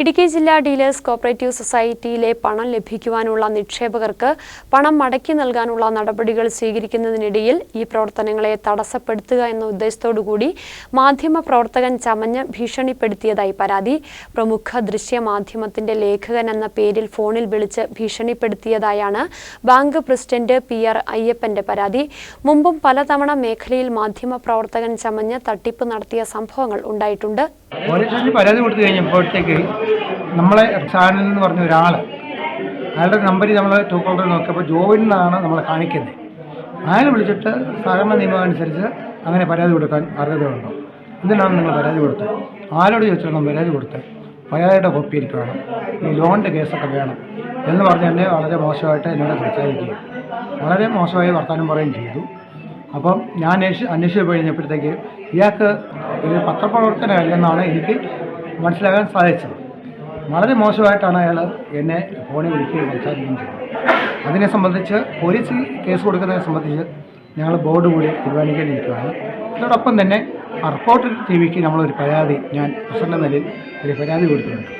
ഇടുക്കി ജില്ലാ dealers cooperative സൊസൈറ്റിയിലെ പണം ലഭിക്കുവാനുള്ള നിക്ഷേപകർക്ക് പണം മടക്കി നൽകാനുള്ള നടപടികൾ സ്വീകരിക്കുന്നതിനിടയിൽ ഈ പ്രവർത്തനങ്ങളെ തടസ്സപ്പെടുത്തുക എന്ന ഉദ്ദേശത്തോടുകൂടി മാധ്യമ പ്രവർത്തകൻ ചമഞ്ഞ് ഭീഷണിപ്പെടുത്തിയതായി പരാതി. പ്രമുഖ ദൃശ്യമാധ്യമത്തിന്റെ ലേഖകൻ എന്ന പേരിൽ ഫോണിൽ വിളിച്ച് ഭീഷണിപ്പെടുത്തിയതായാണ് ബാങ്ക് പ്രസിഡന്റ് പി ആർ അയ്യപ്പന്റെ പരാതി. മുമ്പും പലതവണ മേഖലയിൽ മാധ്യമ പ്രവർത്തകൻ ചമഞ്ഞ് തട്ടിപ്പ് നടത്തിയ സംഭവങ്ങൾ ഉണ്ടായിട്ടുണ്ട്. പരാതി കൊടുത്തു കഴിഞ്ഞപ്പോഴത്തേക്ക് നമ്മളെ ചാനൽ എന്ന് പറഞ്ഞ ഒരാൾ അയാളുടെ നമ്പർ നമ്മൾ ടൂ കോളർ നോക്കിയപ്പോൾ ജോയിൻ എന്നാണ് നമ്മളെ കാണിക്കുന്നത് അയാൾ വിളിച്ചിട്ട് സഹകരണ നിയമം അനുസരിച്ച് അങ്ങനെ പരാതി കൊടുക്കാൻ അർഹതയുണ്ടോ? ഇതിനാണ് നിങ്ങൾ പരാതി കൊടുത്തത്? ആരോട് ചോദിച്ചാലും പരാതി കൊടുത്തത്? പരാതിയുടെ കോപ്പി എനിക്ക് വേണം. ഈ ലോണിന്റെ കേസൊക്കെ വേണം. എന്ന് പറഞ്ഞ് എന്നെ വളരെ മോശമായിട്ട് എന്നോട് സംസാരിക്കുകയും വളരെ മോശമായി വർത്തമാനം പറയുകയും ചെയ്തു. അപ്പം ഞാൻ അന്വേഷിച്ച് അന്വേഷിച്ച് കഴിഞ്ഞപ്പോഴത്തേക്ക് ഇയാൾക്ക് ഒരു പത്രപ്രവർത്തനമല്ലെന്നാണ് എനിക്ക് മനസ്സിലാക്കാൻ സാധിച്ചത്. വളരെ മോശമായിട്ടാണ് അയാൾ എന്നെ ഫോണിൽ വിളിക്കുകയും സംസാരിക്കുകയും ചെയ്തത്. അതിനെ സംബന്ധിച്ച് പോലീസ് കേസ് കൊടുക്കുന്നതിനെ സംബന്ധിച്ച് ഞങ്ങൾ ബോർഡ് കൂടി തീരുമാനിക്കാനിരിക്കുകയാണ് അതോടൊപ്പം തന്നെ റിപ്പോർട്ടർ ടി വിക്ക് നമ്മളൊരു പരാതി ഞാൻ പ്രസിഡന്റ് നിലയിൽ ഒരു പരാതി കൊടുത്തിട്ടുണ്ട്.